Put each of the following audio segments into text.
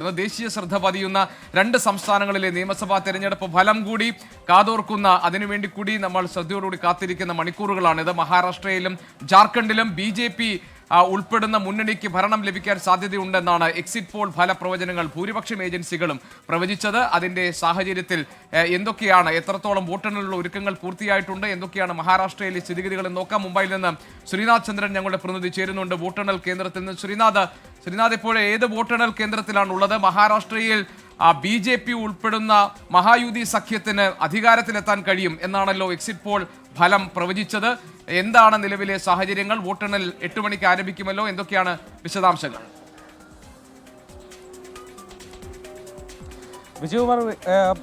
ദേശീയ ശ്രദ്ധ പതിയുന്ന രണ്ട് സംസ്ഥാനങ്ങളിലെ നിയമസഭാ തെരഞ്ഞെടുപ്പ് ഫലം കൂടി കാതോർക്കുന്ന അതിനുവേണ്ടി കൂടി നമ്മൾ ശ്രദ്ധയോടുകൂടി കാത്തിരിക്കുന്ന മണിക്കൂറുകളാണ് ഇത്. മഹാരാഷ്ട്രയിലും ജാർഖണ്ഡിലും ബി ഉൾപ്പെടുന്ന മുന്നണിക്ക് ഭരണം ലഭിക്കാൻ സാധ്യതയുണ്ടെന്നാണ് എക്സിറ്റ് പോൾ ഫലപ്രവചനങ്ങൾ ഭൂരിപക്ഷം ഏജൻസികളും പ്രവചിച്ചത്. അതിന്റെ സാഹചര്യത്തിൽ എന്തൊക്കെയാണ് എത്രത്തോളം വോട്ടെണ്ണലുള്ള ഒരുക്കങ്ങൾ പൂർത്തിയായിട്ടുണ്ട് എന്തൊക്കെയാണ് മഹാരാഷ്ട്രയിലെ സ്ഥിതിഗതികൾ നോക്കാം. മുംബൈയിൽ നിന്ന് ശ്രീനാഥ് ചന്ദ്രൻ ഞങ്ങളുടെ പ്രതിനിധി ചേരുന്നുണ്ട്. വോട്ടെണ്ണൽ കേന്ദ്രത്തിൽ നിന്ന് ശ്രീനാഥ് ശ്രീനാഥ് ഇപ്പോൾ ഏത് വോട്ടെണ്ണൽ കേന്ദ്രത്തിലാണ് ഉള്ളത്? മഹാരാഷ്ട്രയിൽ ബി ജെ പി ഉൾപ്പെടുന്ന മഹായുതി സഖ്യത്തിന് അധികാരത്തിലെത്താൻ കഴിയും എന്നാണല്ലോ എക്സിറ്റ് പോൾ ഫലം പ്രവചിച്ചത്. എന്താണ് നിലവിലെ സാഹചര്യങ്ങൾ? വോട്ടെണ്ണൽ എട്ട് മണിക്ക് ആരംഭിക്കുമല്ലോ? എന്തൊക്കെയാണ് വിശദാംശങ്ങൾ? Vijayakumar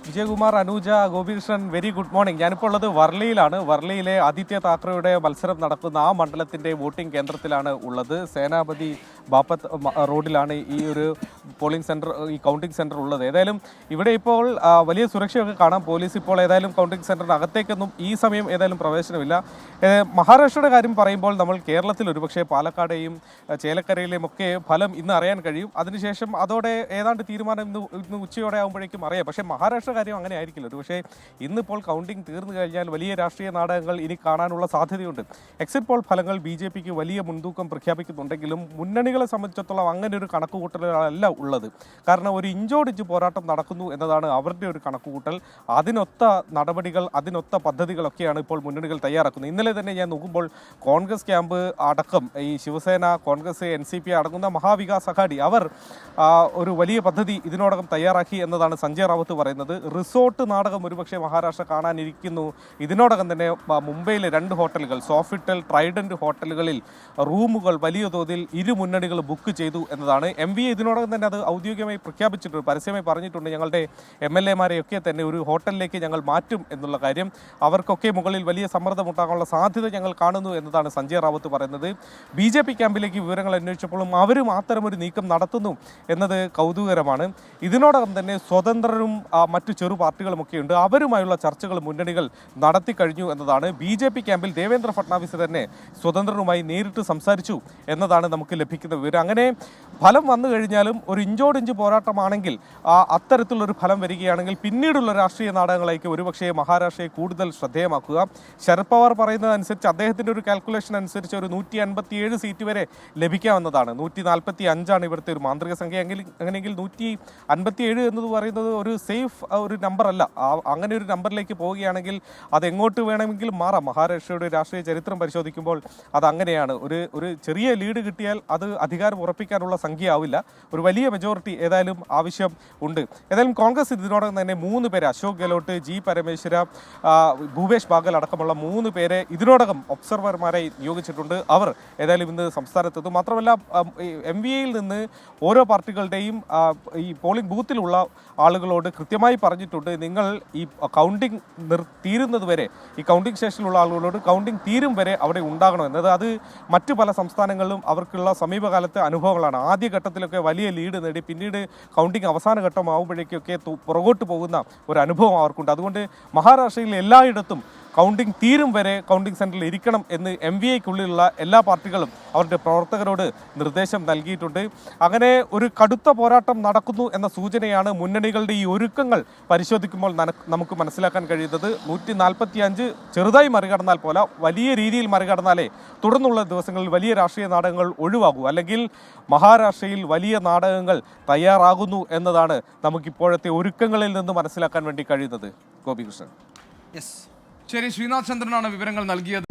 Vijayakumar Anuja Gopikrishnan very good morning ഞാനിപ്പോൾ ഉള്ളത് വർളിയിലാണ് വർളിയിലെ ആദിത്യ താക്കറെയുടെ മത്സരം നടക്കുന്ന ആ മണ്ഡലത്തിന്റെ വോട്ടിംഗ് കേന്ദ്രത്തിലാണ് ഉള്ളത്. സേനാപതി ബാപ്പത്ത് റോഡിലാണ് ഈ ഒരു പോളിംഗ് സെന്റർ ഈ കൗണ്ടിംഗ് സെന്റർ ഉള്ളത്. ഏതായാലും ഇവിടെ ഇപ്പോൾ വലിയ സുരക്ഷയൊക്കെ കാണാം. പോലീസ് ഇപ്പോൾ ഏതായാലും കൗണ്ടിംഗ് സെന്ററിന് അകത്തേക്കൊന്നും ഈ സമയം ഏതായാലും പ്രവേശനമില്ല. മഹാരാഷ്ട്രയുടെ കാര്യം പറയുമ്പോൾ നമ്മൾ കേരളത്തിൽ ഒരുപക്ഷെ പാലക്കാടെയും ചേലക്കരയിലെയും ഒക്കെ ഫലം ഇന്ന് അറിയാൻ കഴിയും. അതിനുശേഷം അതോടെ ഏതാണ്ട് തീരുമാനം ഇന്ന് ഇന്ന് ഉച്ചയോടെ ആകുമ്പോഴേക്കും അറിയാം. പക്ഷേ മഹാരാഷ്ട്ര കാര്യം അങ്ങനെ ആയിരിക്കില്ല പക്ഷേ ഇന്നിപ്പോൾ കൗണ്ടിംഗ് തീർന്നു കഴിഞ്ഞാൽ വലിയ രാഷ്ട്രീയ നാടകങ്ങൾ ഇനി കാണാനുള്ള സാധ്യതയുണ്ട്. എക്സിറ്റ് പോൾ ഫലങ്ങൾ ബി ജെ പിക്ക് വലിയ മുൻതൂക്കം പ്രഖ്യാപിക്കുന്നുണ്ടെങ്കിലും മുന്നണികളെ സംബന്ധിച്ചിടത്തോളം അങ്ങനെ ഒരു കണക്കുകൂട്ടലല്ല ഉള്ളത്. കാരണം ഒരു ഇഞ്ചോടിഞ്ച് പോരാട്ടം നടക്കുന്നു എന്നതാണ് അവരുടെ ഒരു കണക്കുകൂട്ടൽ. അതിനൊത്ത നടപടികൾ അതിനൊത്ത പദ്ധതികളൊക്കെയാണ് ഇപ്പോൾ മുന്നണികൾ തയ്യാറാക്കുന്നത്. ഇന്നലെ തന്നെ ഞാൻ നോക്കുമ്പോൾ കോൺഗ്രസ് ക്യാമ്പ് അടക്കം ഈ Shiv Sena Congress N C P അടങ്ങുന്ന മഹാവികാസ് അഘാടി അവർ ഒരു വലിയ പദ്ധതി ഇതിനോടകം തയ്യാറാക്കി എന്നതാണ് സഞ്ജയ് റാവത്ത് പറയുന്നത് റിസോർട്ട് നാടകം ഒരുപക്ഷെ മഹാരാഷ്ട്ര കാണാനിരിക്കുന്നു. ഇതിനോടകം തന്നെ മുംബൈയിലെ രണ്ട് ഹോട്ടലുകൾ സോഫിറ്റൽ ട്രൈഡന്റ് ഹോട്ടലുകളിൽ റൂമുകൾ വലിയ തോതിൽ ഇരു മുന്നണികൾ ബുക്ക് ചെയ്തു എന്നതാണ്. എം വി ഇതിനോടകം തന്നെ അത് ഔദ്യോഗികമായി പ്രഖ്യാപിച്ചിട്ടുണ്ട് പരസ്യമായി പറഞ്ഞിട്ടുണ്ട്. ഞങ്ങളുടെ എം എൽ എമാരെയൊക്കെ തന്നെ ഒരു ഹോട്ടലിലേക്ക് ഞങ്ങൾ മാറ്റും എന്നുള്ള കാര്യം അവർക്കൊക്കെ മുകളിൽ വലിയ സമ്മർദ്ദം ഉണ്ടാകാനുള്ള സാധ്യത ഞങ്ങൾ കാണുന്നു എന്നതാണ് സഞ്ജയ് റാവത്ത് പറയുന്നത്. ബി ജെ പി ക്യാമ്പിലേക്ക് വിവരങ്ങൾ അന്വേഷിച്ചപ്പോഴും അവരും അത്തരമൊരു നീക്കം നടത്തുന്നു എന്നത് കൗതുകകരമാണ്. ഇതിനോടകം തന്നെ സ്വതന്ത്രരും മറ്റു ചെറു പാർട്ടികളുമൊക്കെ ഉണ്ട്. അവരുമായുള്ള ചർച്ചകൾ മുന്നണികൾ നടത്തി കഴിഞ്ഞു എന്നതാണ് ബി ജെ പി ക്യാമ്പിൽ ദേവേന്ദ്ര ഫട്നാവിസ് തന്നെ സ്വതന്ത്രരുമായി നേരിട്ട് സംസാരിച്ചു എന്നതാണ് നമുക്ക് ലഭിക്കുന്ന വിവരം. അങ്ങനെ ഫലം വന്നു കഴിഞ്ഞാലും ഒരു ഇഞ്ചോടിഞ്ച് പോരാട്ടമാണെങ്കിൽ അത്തരത്തിലുള്ളൊരു ഫലം വരികയാണെങ്കിൽ പിന്നീടുള്ള രാഷ്ട്രീയ നാടകങ്ങളേക്ക് ഒരുപക്ഷേ മഹാരാഷ്ട്രയെ കൂടുതൽ ശ്രദ്ധേയമാക്കുക. ശരത് പവാർ പറയുന്നതനുസരിച്ച് അദ്ദേഹത്തിന്റെ ഒരു കാൽക്കുലേഷൻ അനുസരിച്ച് ഒരു നൂറ്റി അൻപത്തിയേഴ് സീറ്റ് വരെ ലഭിക്കാവുന്നതാണ് നൂറ്റി നാൽപ്പത്തി അഞ്ചാണ് ഇവിടുത്തെ ഒരു മാന്ത്രിക സംഖ്യ. എങ്കിൽ അങ്ങനെയെങ്കിൽ നൂറ്റി അൻപത്തിയേഴ് എന്നത് പറയുന്നത് ഒരു സേഫ് ഒരു നമ്പർ അല്ല. അങ്ങനെ ഒരു നമ്പറിലേക്ക് പോവുകയാണെങ്കിൽ അത് എങ്ങോട്ട് വേണമെങ്കിലും മാറാം. മഹാരാഷ്ട്രയുടെ രാഷ്ട്രീയ ചരിത്രം പരിശോധിക്കുമ്പോൾ അത് അങ്ങനെയാണ്. ഒരു ഒരു ചെറിയ ലീഡ് കിട്ടിയാൽ അത് അധികാരം ഉറപ്പിക്കാനുള്ള സംഖ്യ ആവില്ല ഒരു വലിയ മെജോറിറ്റി ഏതായാലും ആവശ്യം ഉണ്ട്. ഏതായാലും കോൺഗ്രസ് ഇതിനോടകം തന്നെ മൂന്ന് പേര് അശോക് ഗെഹ്ലോട്ട് ജി പരമേശ്വര ഭൂപേഷ് ബാഗൽ അടക്കമുള്ള മൂന്ന് പേരെ ഇതിനോടകം ഒബ്സർവർമാരെ നിയോഗിച്ചിട്ടുണ്ട്. അവർ ഏതായാലും ഇന്ന് സംസ്ഥാനത്തെത്തും. മാത്രമല്ല എം വി എയിൽ നിന്ന് ഓരോ പാർട്ടികളുടെയും ഈ പോളിംഗ് ബൂത്തിലുള്ള ആളുകളോട് കൃത്യമായി പറഞ്ഞിട്ടുണ്ട്. നിങ്ങൾ ഈ കൗണ്ടിങ് നിർ തീരുന്നത് വരെ ഈ കൗണ്ടിങ് സ്റ്റേഷനിലുള്ള ആളുകളോട് കൗണ്ടിങ് തീരും വരെ അവിടെ ഉണ്ടാകണം എന്നത് അത് മറ്റു പല സംസ്ഥാനങ്ങളിലും അവർക്കുള്ള സമീപകാലത്തെ അനുഭവങ്ങളാണ്. ആദ്യ ഘട്ടത്തിലൊക്കെ വലിയ ലീഡ് നേടി പിന്നീട് കൗണ്ടിങ് അവസാന ഘട്ടമാകുമ്പോഴേക്കൊക്കെ പുറകോട്ട് പോകുന്ന ഒരു അനുഭവം അവർക്കുണ്ട്. അതുകൊണ്ട് മഹാരാഷ്ട്രയിൽ എല്ലായിടത്തും കൗണ്ടിംഗ് തീരും വരെ കൗണ്ടിംഗ് സെന്ററിൽ ഇരിക്കണം എന്ന് എം വി ഐക്കുള്ളിലുള്ള എല്ലാ പാർട്ടികളും അവരുടെ പ്രവർത്തകരോട് നിർദ്ദേശം നൽകിയിട്ടുണ്ട്. അങ്ങനെ ഒരു കടുത്ത പോരാട്ടം നടക്കുന്നു എന്ന സൂചനയാണ് മുന്നണികളുടെ ഈ ഒരുക്കങ്ങൾ പരിശോധിക്കുമ്പോൾ നമുക്ക് മനസ്സിലാക്കാൻ കഴിയുന്നത്. നൂറ്റി നാൽപ്പത്തി അഞ്ച് ചെറുതായി മറികടന്നാൽ പോലെ വലിയ രീതിയിൽ മറികടന്നാലേ തുടർന്നുള്ള ദിവസങ്ങളിൽ വലിയ രാഷ്ട്രീയ നാടകങ്ങൾ ഒഴിവാകൂ. അല്ലെങ്കിൽ മഹാരാഷ്ട്രയിൽ വലിയ നാടകങ്ങൾ തയ്യാറാകുന്നു എന്നതാണ് നമുക്കിപ്പോഴത്തെ ഒരുക്കങ്ങളിൽ നിന്ന് മനസ്സിലാക്കാൻ വേണ്ടി കഴിയുന്നത്. ഗോപികൃഷ്ണൻ. യെസ് ശരി ശ്രീനാഥ് ചന്ദ്രനാണ് വിവരങ്ങൾ നൽകിയത്.